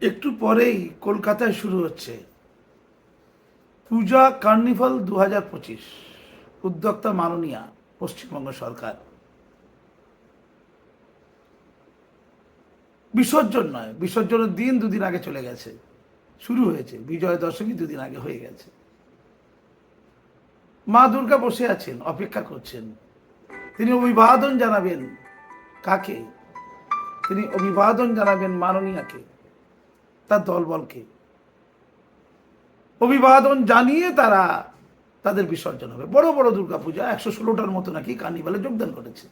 একটু পরেই কলকাতায় শুরু হচ্ছে। পূজা কার্নিভাল দু হাজার পঁচিশ। উদ্যোক্তা মাননীয়া, পশ্চিমবঙ্গ সরকার। বিসর্জন নয়, বিসর্জনের দিন দুদিন আগে চলে গেছে। শুরু হয়েছে বিজয় দশমী দুদিন আগে হয়ে গেছে। মা দুর্গা বসে আছেন, অপেক্ষা করছেন। তিনি অভিবাদন জানাবেন কাকে? তিনি অভিবাদন জানাবেন মাননীয়াকে। তার দলবলকে অভিবাদন জানিয়ে তারা তাদের বিসর্জন হবে। বড় বড় দুর্গাপূজা, একশো ষোলোটার মতো নাকি কার্নিভালে যোগদান করেছে।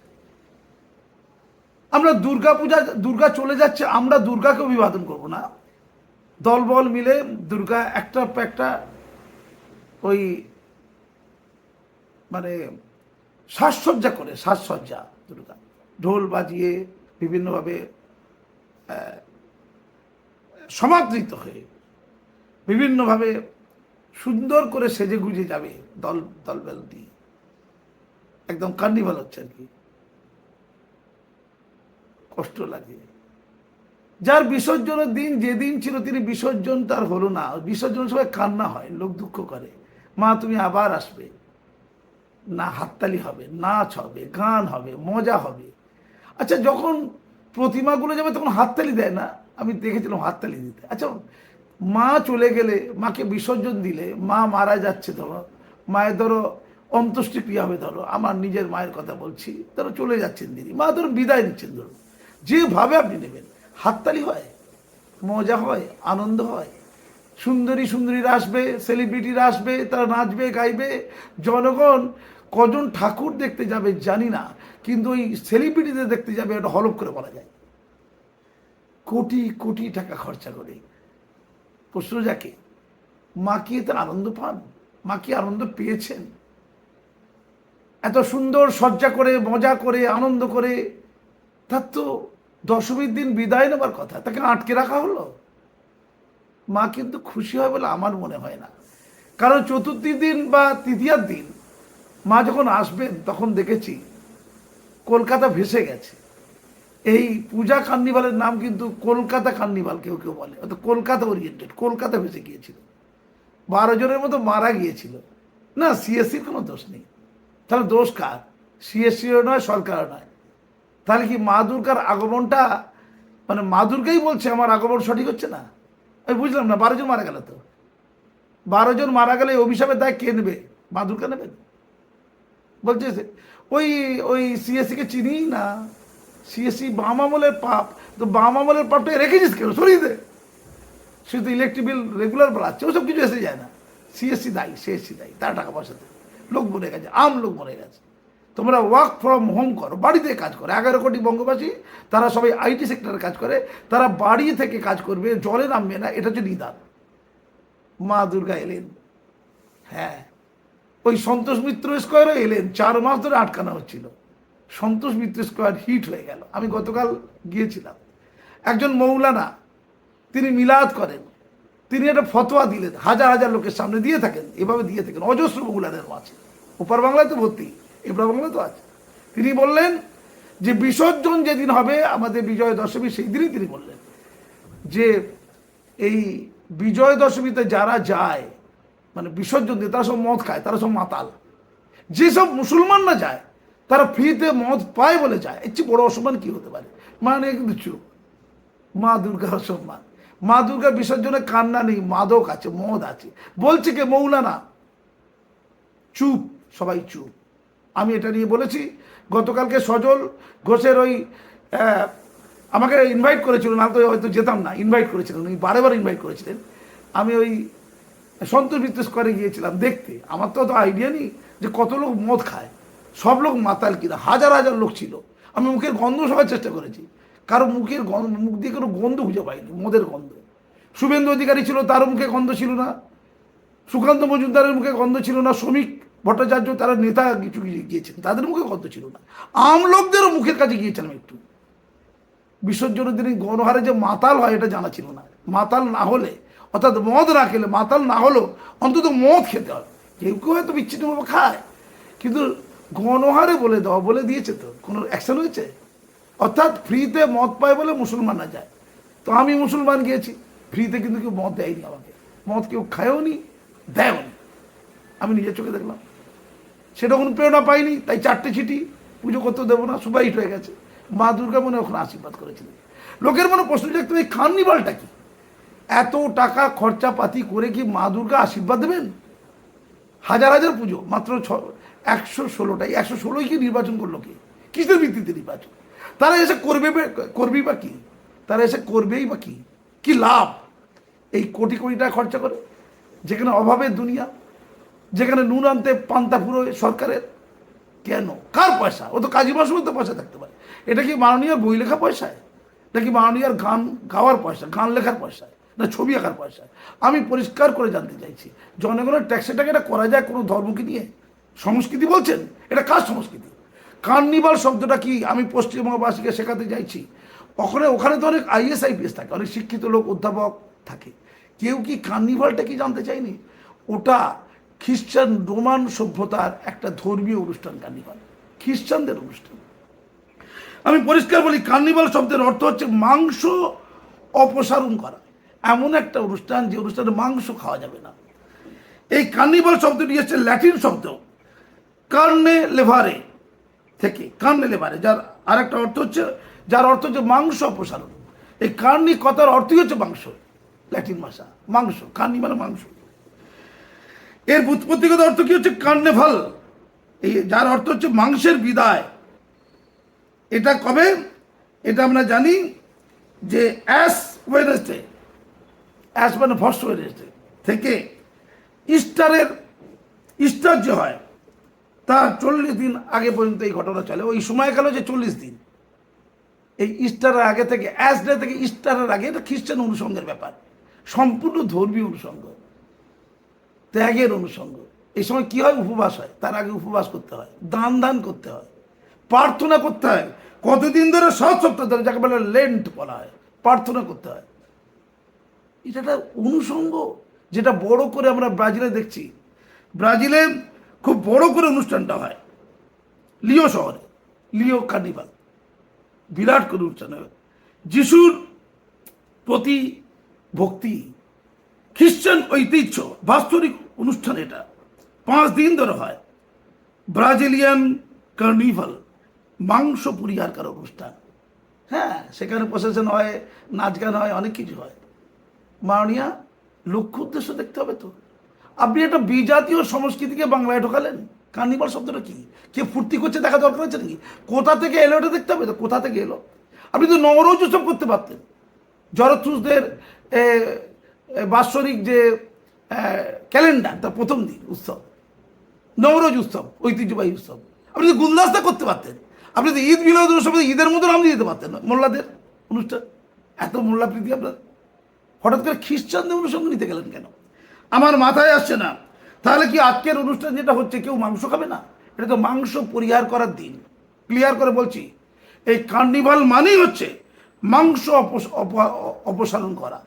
আমরা দুর্গাপূজা, দুর্গা চলে যাচ্ছে, আমরা দুর্গাকে অভিবাদন করব না। দলবল মিলে দুর্গা একটা একটা ওই মানে সাজসজ্জা করে, সাজসজ্জা দুর্গা। ঢোল বাজিয়ে বিভিন্নভাবে সমাদৃত হয়ে বিভিন্নভাবে সুন্দর করে সেজে গুজে যাবে দল দলবেল দিয়ে একদম কার্নিভাল হচ্ছে আর কি। কষ্ট লাগে। যার বিসর্জনের দিন যেদিন ছিল তিনি বিসর্জন তার হলো না। বিসর্জন সবাই কান্না হয়, লোক দুঃখ করে। মা, তুমি আবার আসবে। না, হাততালি হবে, নাচ হবে, গান হবে, মজা হবে। আচ্ছা যখন প্রতিমাগুলো যাবে তখন হাততালি দেয় না? আমি দেখেছিলাম হাততালি দিতে। আচ্ছা মা চলে গেলে, মাকে বিসর্জন দিলে, মা মারা যাচ্ছে ধরো, মায়ের ধরো অন্ত্যেষ্টি ক্রিয়া হবে ধরো, আমার নিজের মায়ের কথা বলছি, ধরো চলে যাচ্ছেন দিদি মা ধরো বিদায় নিচ্ছেন ধরো। যেভাবে আপনি নেবেন, হাততালি হয়, মজা হয়, আনন্দ হয়। সুন্দরী সুন্দরীরা আসবে সেলিব্রিটিরা আসবে, তারা নাচবে, গাইবে, জনগণ কজন ঠাকুর দেখতে যাবে জানি না, কিন্তু ওই সেলিব্রিটিদের দেখতে যাবে এটা হলপ করে বলা যায়। কোটি কোটি টাকা খরচা করে। প্রশ্ন যাকে মা কি এতে আনন্দ পান? মা কি আনন্দ পেয়েছেন? এত সুন্দর সজ্জা করে, মজা করে, আনন্দ করে, তার তো দশমীর দিন বিদায় নেবার কথা, তাকে আটকে রাখা হলো? মা কিন্তু খুশি হয় বলে আমার মনে হয় না। কারণ চতুর্থী দিন বা তৃতীয়ার দিন মা যখন আসবেন, তখন দেখেছি কলকাতা ভেসে গেছে। এই পূজা কার্নিভালের নাম কিন্তু কলকাতা কার্নিভাল কেউ কেউ বলে। অর্থাৎ কলকাতা ওরিয়েন্টেড কলকাতা ভেসে গিয়েছিল। বারো জনের মতো মারা গিয়েছিল। না সিএসসির কোনো দোষ নেই। তাহলে দোষ কার? সিএসসিও নয়, সরকারও নয়। তাহলে কি মা দুর্গার আগমনটা মানে মা দুর্গাই বলছে আমার আগমন সঠিক হচ্ছে না? আমি বুঝলাম না, বারো জন মারা গেল তো। বারো জন মারা গেলে অভিশাপের দায় কে নেবে? মা দুর্গা নেবেন? বলছে ওই ওই সিএসসিকে চিনিই না। সিএসসি বাম আমলের পাপ, তো বাম আমলের পাপটা রেখেছিস কেন? সরিয়ে দে। সে তো ইলেকট্রিক বিল রেগুলার বাড়াচ্ছে, ওসব কিছু এসে যায় না। সিএসসি দায়ী সিএসসি দায়ী, তার টাকা পয়সাতে লোক মরে গেছে, আম লোক মরে গেছে। তোমরা ওয়ার্ক ফ্রম হোম করো, বাড়িতে কাজ করো। এগারো কোটি বঙ্গবাসী, তারা সবাই আইটি সেক্টরে কাজ করে, তারা বাড়ি থেকে কাজ করবে, জলে নামবে না, এটা হচ্ছে নিদান। মা দুর্গা এলেন। হ্যাঁ। ওই সন্তোষ মিত্র স্কোয়ারও এলেন, চার মাস ধরে আটকানো হচ্ছিল। সন্তোষ মিত্র স্কোয়ার হিট হয়ে গেল। আমি গতকাল গিয়েছিলাম। একজন মৌলানা, তিনি মিলাদ করেন। তিনি একটা ফতোয়া দিলেন, হাজার হাজার লোকের সামনে দিয়ে থাকেন, এভাবে দিয়ে থাকেন। অজস্র মৌলানারও আছে। ওপার বাংলায় তো ভর্তি এপার বাংলায় তো আছে। তিনি বললেন যে, বিসর্জন যেদিন হবে আমাদের বিজয় দশমী সেই দিনই তিনি বললেন যে, এই বিজয় দশমীতে যারা যায় মানে বিসর্জন দিয়ে, তারা সব মদ খায়, তারা সব মাতাল। যেসব মুসলমানরা যায় তারা ফ্রিতে মদ পায় বলে যায়। এর চেয়ে বড় অসম্মান কি হতে পারে? মানে কিন্তু চুপ। মা দুর্গার অসম্মান। মা দুর্গা বিসর্জনে কান্না নেই, মাদক আছে, মদ আছে। বলছে কে, মৌলানা? চুপ, সবাই চুপ। আমি এটা নিয়ে বলেছি, গতকালকে সজল ঘোষের ওই আমাকে ইনভাইট করেছিল, না তো হয়তো যেতাম না ইনভাইট করেছিলেন, উনি বারে বার ইনভাইট করেছিলেন। আমি ওই সন্তোষ মিত্র স্কোয়ারে গিয়েছিলাম দেখতে। আমার তো অত আইডিয়া নেই যে কত লোক মদ খায়। সব লোক মাতাল কিনা, হাজার হাজার লোক ছিল। আমি মুখের গন্ধ সবার চেষ্টা করেছি। কারও মুখের গন্ধ, মুখ দিয়ে কোনো গন্ধ খুঁজে পাইনি, মদের গন্ধ। শুভেন্দু অধিকারী ছিল, তারও মুখে গন্ধ ছিল না। সুকান্ত মজুমদারের মুখে গন্ধ ছিল না। শ্রমিক ভট্টাচার্য, তারা নেতা কিছু গিয়েছেন, তাদের মুখে গন্ধ ছিল না। আম লোকদেরও মুখের কাছে গিয়েছিলাম একটু। বিসর্জনের দিনে গণহারে যে মাতাল হয়, এটা জানা ছিল না। মাতাল না হলে, অর্থাৎ মদ না খেলে, মাতাল না হলেও অন্তত মদ খেতে হয়। কেউ কেউ হয়তো বিচ্ছিন্নভাবে খায়। কিন্তু গণহারে বলে দেওয়া বলে দিয়েছে তো, কোনো অ্যাকশন হয়েছে? অর্থাৎ ফ্রিতে মদ পায় বলে মুসলমানরা যায়। তো আমি মুসলমান গিয়েছি ফ্রিতে কিন্তু কেউ মদ দেয়নি আমাকে। মদ কেউ খায়ও নি, দেয়ও নি। আমি নিজের চোখে দেখলাম। সেটা কোনো প্রেরণা পাইনি, তাই চারটে চিঠি পুজো করতে দেবো না সুপারিট হয়ে গেছে। মা দুর্গা মনে ওখানে আশীর্বাদ করেছিলেন। লোকের মনে প্রশ্ন জাগতো এই কার্নিভালটা কি? এত টাকা খরচাপাতি করে কি মা দুর্গা আশীর্বাদ দেবেন? হাজার হাজার পুজো, মাত্র ছ একশো ষোলোটাই, একশো ষোলোই কি নির্বাচন করল কি? কিসের ভিত্তিতে নির্বাচন? তারা এসে করবে করবেই বা কি? তারা এসে করবেই বা কি? কি লাভ? এই কোটি কোটি টাকা খরচা করে? যেখানে অভাবের দুনিয়া, যেখানে নুন আনতে পান্তা পুরো সরকারের? কেন? কার পয়সা? ও তো কাজী মাসুমের তো পয়সা থাকতে পারে। এটা কি মাননীয় বই লেখা পয়সায়? নাকি মাননীয়ার গান গাওয়ার পয়সা গান লেখার পয়সায়, না ছবি আঁকার পয়সা আমি পরিষ্কার করে জানতে চাইছি, জনগণের ট্যাক্সের টাকা এটা করা যায় কোনো ধর্মকে নিয়ে? সংস্কৃতি বলছেন? এটা কার সংস্কৃতি? কার্নিভাল শব্দটা কি? আমি পশ্চিমবঙ্গবাসীকে শেখাতে চাইছি। ওখানে ওখানে তো অনেক আইএস আইপিএস থাকে, অনেক শিক্ষিত লোক, অধ্যাপক থাকে। কেউ কি কার্নিভালটা কি জানতে চাইনি ওটা খ্রিস্টান রোমান সভ্যতার একটা ধর্মীয় অনুষ্ঠান, কার্নিভাল। খ্রিস্টানদের অনুষ্ঠান। আমি পরিষ্কার বলি, কার্নিভাল শব্দের অর্থ হচ্ছে মাংস অপসারণ করা। এমন একটা অনুষ্ঠান, যে অনুষ্ঠানে মাংস খাওয়া যাবে না। এই কার্নিভাল শব্দটি হচ্ছে ল্যাটিন শব্দ। কার্নে লেভারে থেকে কার্নে লেভারে, যার আরেকটা অর্থ হচ্ছে, যার অর্থ হচ্ছে মাংস অপসারণ। এই কার্নি কথার অর্থই হচ্ছে মাংস, ল্যাটিন ভাষা, মাংস কার্নি মানে মাংস। এর বুৎপত্তিগত অর্থ কি হচ্ছে কার্নেভাল? এই যার অর্থ হচ্ছে মাংসের বিদায়। এটা কবে? এটা আমরা জানি যে অ্যাস ওয়েনেসডে অ্যাস মানে ফার্স্ট ওয়েনেসডে থেকে, ইস্টারের ইস্টার যে হয় তার চল্লিশ দিন আগে পর্যন্ত এই ঘটনা চলে। ওই সময়কাল যে চল্লিশ দিন। এই ইস্টারের আগে থেকে অ্যাস ডে থেকে ইস্টারের আগে এটা খ্রিস্টান অনুষঙ্গের ব্যাপার। সম্পূর্ণ ধর্মীয় অনুষঙ্গ ত্যাগের অনুষঙ্গ এই সময় কী হয়? উপবাস হয়। তার আগে উপবাস করতে হয়। দান দান করতে হয়। প্রার্থনা করতে হয়। কতদিন ধরে? সাত সপ্তাহ ধরে যাকে বলে লেন্ট বলা হয়। প্রার্থনা করতে হয়। এটা একটা অনুষঙ্গ যেটা বড় করে আমরা ব্রাজিলে দেখছি। ব্রাজিলে খুব বড় করে অনুষ্ঠানটা হয়। লিও শহরে, লিও কার্নিভাল। বিরাট করে অনুষ্ঠান হয়। যিশুর প্রতি ভক্তি, খ্রিস্টান ঐতিহ্য বাস্তবিক অনুষ্ঠান এটা। পাঁচ দিন ধরে হয়। ব্রাজিলিয়ান কার্নিভাল, মাংস পরিহার করার অনুষ্ঠান। হ্যাঁ সেখানে প্রসেশন হয়, নাচ গান হয়, অনেক কিছু হয়। মাননীয়া, লক্ষ্য উদ্দেশ্য দেখতে হবে তো। আপনি একটা বিজাতীয় সংস্কৃতিকে বাংলায় ঢোকালেন? কার্নিভাল শব্দটা কি? কে ফুর্তি করছে দেখা দরকার আছে নাকি? কোথা থেকে এলো এটা দেখতে হবে তো? কোথা থেকে এলো? আপনি তো নবরোজ উৎসব করতে পারতেন। জরথুসদের বাৎসরিক যে ক্যালেন্ডার, তার প্রথম দিন উৎসব। নবরোজ উৎসব, ঐতিহ্যবাহী উৎসব। আপনি তো গুলদাস্তা করতে পারতেন। আপনি তো ঈদ মিলাদ উৎসবে ঈদের মতো নাম দিয়ে দিতে পারতেন মোল্লাদের অনুষ্ঠান। এত মোল্লা প্রীতি আপনার? হঠাৎ করে খ্রিস্টানদের অনুসঙ্গ নিতে গেলেন কেন? আমার মাথায় আসছে না। তাহলে কি আজকের অনুষ্ঠান যেটা হচ্ছে, কেউ মাংস খাবে না? এটা তো মাংস পরিহার করার দিন। ক্লিয়ার করে বলছি, এই কার্নিভাল মানেই হচ্ছে মাংস অপ- অপসারণ করা।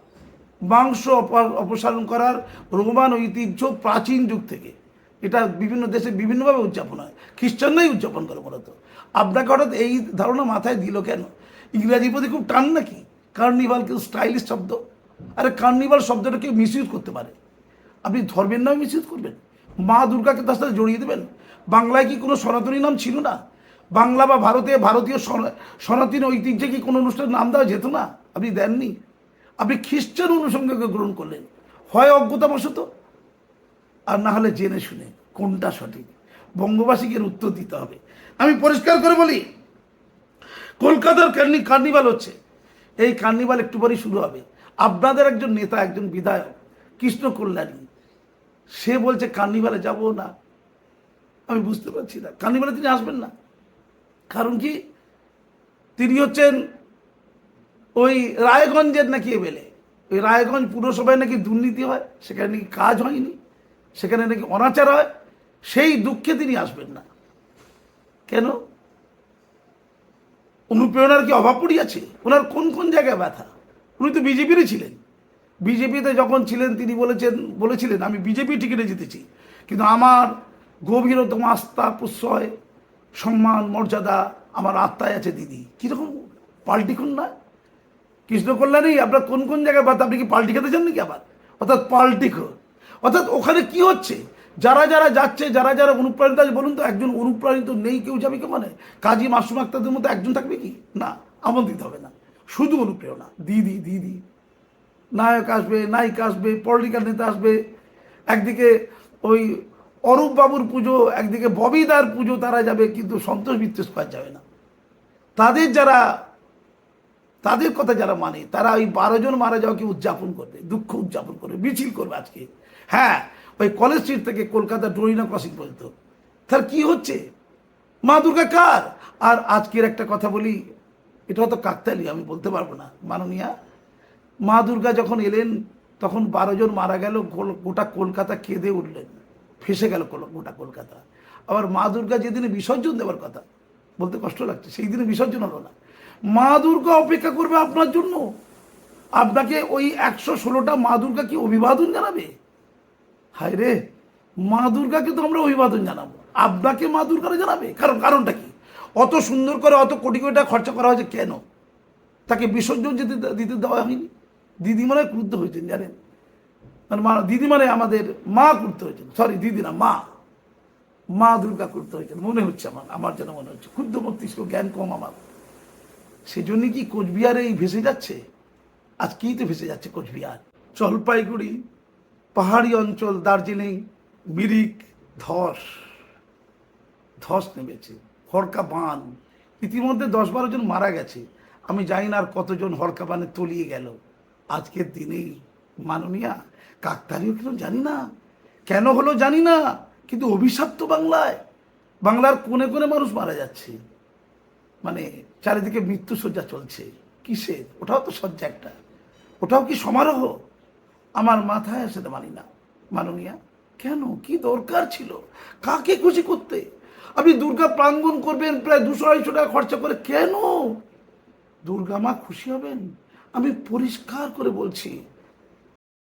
মাংস অপ- অপসারণ করার রোমান ঐতিহ্য প্রাচীন যুগ থেকে। এটা বিভিন্ন দেশে বিভিন্নভাবে উদযাপন হয়। খ্রিস্টানরাই উদযাপন করে মূলত আপনাকে হঠাৎ এই ধারণা মাথায় দিল কেন? ইংরাজি প্রতি খুব টান নাকি? কার্নিভাল কেউ স্টাইলিশ শব্দ? আরে কার্নিভাল শব্দটা কেউ মিসইউজ করতে পারে। আপনি ধর্মের নামে মিসইউজ করবেন। মা দুর্গাকে তার সাথে জড়িয়ে দেবেন। বাংলায় কি কোনো সনাতনী নাম ছিল না? বাংলা বা ভারতে ভারতীয় সনা- সনাতনী ঐতিহ্যে কি কোনো অনুষ্ঠানের নাম দেওয়া যেত না? আপনি দেননি। আপনি খ্রিস্টান অনুষঙ্গকে গ্রহণ করলেন। হয় অজ্ঞতাবশত। আর না হলে জেনে শুনে কোনটা সঠিক? বঙ্গবাসীকে উত্তর দিতে হবে। আমি পরিষ্কার করে বলি, কলকাতার কার্নি, কার্নিভাল হচ্ছে। এই কার্নিভাল একটু পরেই শুরু হবে। আপনাদের একজন নেতা, একজন বিধায়ক কৃষ্ণ কল্যাণী সে বলছে, কার্নিভালে যাব না। আমি বুঝতে পারছি না। কার্নিভালে তিনি আসবেন না। কারণ কি? তিনি হচ্ছেন ওই রায়গঞ্জের নাকি এমএলএ। ওই রায়গঞ্জ পুরসভায় নাকি দুর্নীতি হয়, সেখানে নাকি কাজ হয়নি, সেখানে নাকি অনাচার হয়, সেই দুঃখে তিনি আসবেন না। কেন? অনুপ্রেরণার কি অভাব পড়িয়াছে? ওনার কোন কোন জায়গায় ব্যথা? উনি তো বিজেপিরই ছিলেন। বিজেপিতে যখন ছিলেন, তিনি বলেছেন, বলেছিলেন, আমি বিজেপি টিকিটে জিতেছি। কিন্তু আমার গভীরতম আস্থা, প্রশ্রয়, সম্মান, মর্যাদা আমার আত্মায় আছে, দিদি। কীরকম পাল্টি না? কৃষ্ণ কল্যাণী আপনার কোন কোন জায়গায় বাদ? আপনি কি পাল্টি খেতে চান নাকি আবার? অর্থাৎ পাল্টি অর্থাৎ ওখানে কি হচ্ছে? যারা যারা যাচ্ছে, যারা যারা অনুপ্রাণিত আছে, বলুন তো, একজন অনুপ্রাণিত নেই কেউ যাবে কি মানে? কাজী মাসুম আক্তারদের মধ্যে একজন থাকবে কি? না, আমন্ত্রিত হবে না। শুধু অনুপ্রেরণা। দিদি দিদি নায়ক আসবে, নায়িকা আসবে পলিটিক্যাল নেতা আসবে। একদিকে ওই অরূপ বাবুর পুজো, একদিকে ববিদার পুজো তারা যাবে, কিন্তু সন্তোষ মিত্র স্কোয়ার যাবে না। তাদের যারা, তাদের কথা যারা মানে তারা ওই বারো জন মারা যাওয়াকে উদযাপন করবে, দুঃখ উদযাপন করবে, মিছিল করবে আজকে। হ্যাঁ ওই কলেজ স্ট্রিট থেকে কলকাতা ডোরিনা ক্রসিং পর্যন্ত। তার কি হচ্ছে? মা দুর্গা কার? আর আজকের একটা কথা বলি, এটা হয়তো কাকতালি আমি বলতে পারব না। মাননীয়া মা দুর্গা যখন এলেন, তখন বারো জন মারা গেল গোটা কলকাতা কেঁদে উঠলেন। ফেসে গেল গোটা কলকাতা। আবার মা দুর্গা যেদিনে বিসর্জন দেওয়ার কথা, বলতে কষ্ট লাগছে, সেই দিনে বিসর্জন হলো না। মা দুর্গা অপেক্ষা করবে আপনার জন্য। আপনাকে ওই একশো ষোলোটা মা দুর্গা কি অভিবাদন জানাবে? হায় রে, মা দুর্গাকে তো আমরা অভিবাদন জানাব। আপনাকে মা দুর্গারা জানাবে? কারণ, কারণটা কি? অত সুন্দর করে, অত কোটি কোটি টাকা খরচা করা হয়েছে কেন? তাকে বিসর্জন যেতে দিতে দেওয়া হয়নি। দিদি মানে ক্রুদ্ধ হয়েছেন, জানেন? মানে মা দিদি মানে আমাদের মা ক্রুদ্ধ হয়েছেন। সরি দিদি না, মা। মা দুর্গা ক্রুদ্ধ হয়েছেন, মনে হচ্ছে আমার আমার যেন মনে হচ্ছে। ক্ষুদ্র মস্তিষ্ক, জ্ঞান কম আমার। সেই জন্য কি কোচবিহারে এই ভেসে যাচ্ছে? আজকেই তো ভেসে যাচ্ছে কোচবিহার। জলপাইগুড়ি পাহাড়ি অঞ্চল, দার্জিলিং, মিরিক, ধস। ধস নেমেছে, হরকা বান। ইতিমধ্যে দশ বারো জন মারা গেছে। আমি জানি না আর কতজন হরকা বানে তলিয়ে গেল। আজকের দিনেই মাননীয়া কাকতালীয় কেন জানি না? কেন হলো জানি না, কিন্তু অভিশাপ তো বাংলায়। বাংলার কোণে কোণে মানুষ মারা যাচ্ছে। মানে চারিদিকে মৃত্যু শয্যা চলছে। কিসের? ওটাও তো শয্যা একটা। ওটাও কি সমারোহ? আমার মাথায় আসে মানি না। মাননীয়া, কেন? কি দরকার ছিল? কাকে খুশি করতে? আপনি দুর্গা প্রাঙ্গণ করবেন, প্রায় দুশো আড়াইশো টাকা খরচা করে। কেন? দুর্গা মা খুশি হবেন? আমি পরিষ্কার করে বলছি